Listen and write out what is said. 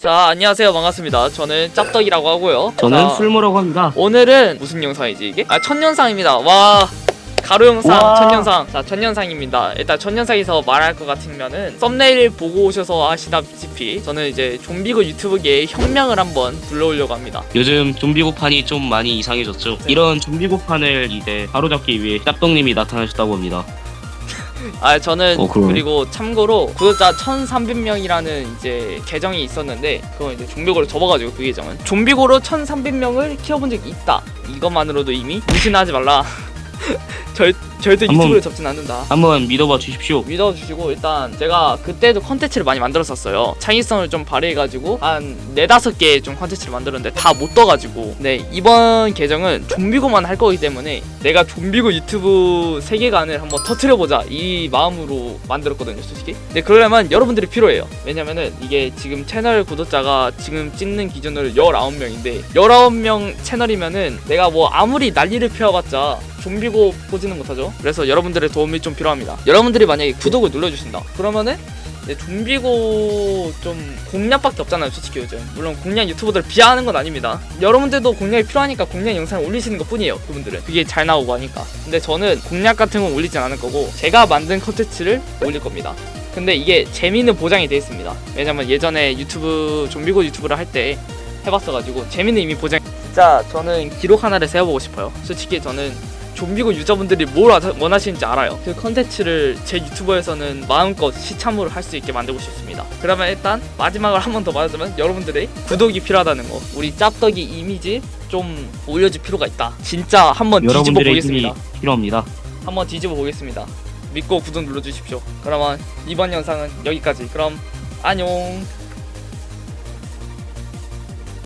자 안녕하세요 반갑습니다 저는 짭떡이라고 하고요 저는 자, 술모라고 합니다. 오늘은 무슨 영상이지 이게? 아 첫영상입니다 와 가로 영상 와. 첫영상 자 첫영상입니다 일단 첫영상에서 말할 것 같으면은 썸네일 보고 오셔서 아시다시피 저는 이제 좀비고 유튜브계의 혁명을 한번 불러오려고 합니다 요즘 좀비고판이 좀 많이 이상해졌죠. 이런 좀비고판을 이제 바로잡기 위해 짭떡님이 나타나셨다고 합니다. 아 저는 어, 그럼. 그리고 참고로 구독자 1300명이라는 이제 계정이 있었는데 그건 이제 좀비고로 접어가지고 그 계정은. 좀비고로 1300명을 키워본 적이 있다. 이것만으로도 이미 무신하지 말라 절, 절대 한번- 유튜브를 접진 않는다. 한번 믿어봐 주십시오. 믿어주시고 일단 제가 그때도 컨텐츠를 많이 만들었었어요. 창의성을 좀 발휘해가지고 한 네다섯 개의 좀 컨텐츠를 만들었는데 다 못 떠가지고. 네 이번 계정은 좀비고만 할 거기 때문에 내가 좀비고 유튜브 세계관을 한번 터트려보자 이 마음으로 만들었거든요 솔직히. 근데 그러려면 여러분들이 필요해요. 왜냐면은 이게 지금 채널 구독자가 지금 찍는 기준으로 19명인데 19명 채널이면은 내가 뭐 아무리 난리를 피워봤자 좀비고 보지는 못하죠. 그래서 여러분들의 도움이 좀 필요합니다. 여러분들이 만약에 구독을 눌러주신다. 그러면은 이제 좀비고 좀 공략밖에 없잖아요 솔직히 요즘. 물론 공략 유튜버들 비하하는 건 아닙니다. 여러분들도 공략이 필요하니까 공략 영상을 올리시는 것 뿐이에요 그분들은. 그게 잘 나오고 하니까. 근데 저는 공략 같은 건 올리진 않을 거고 제가 만든 컨텐츠를 올릴 겁니다. 근데 이게 재미는 보장이 돼 있습니다. 왜냐면 예전에 유튜브 좀비고 유튜브를 할 때 해봤어가지고 재미는 이미 보장 진짜 저는 기록 하나를 세워보고 싶어요 솔직히 저는 좀비고 유저분들이 뭘 와- 원하시는지 알아요. 그 컨텐츠를 제 유튜버에서는 마음껏 시참으로 할 수 있게 만들고 싶습니다. 그러면 일단 마지막으로 한번 더 말하자면 여러분들의 구독이 필요하다는 거. 우리 짭떡이 이미지 좀 올려줄 필요가 있다. 진짜 한번 뒤집어 보겠습니다. 필요합니다. 한번 뒤집어 보겠습니다. 믿고 구독 눌러주십시오. 그러면 이번 영상은 여기까지. 그럼 안녕.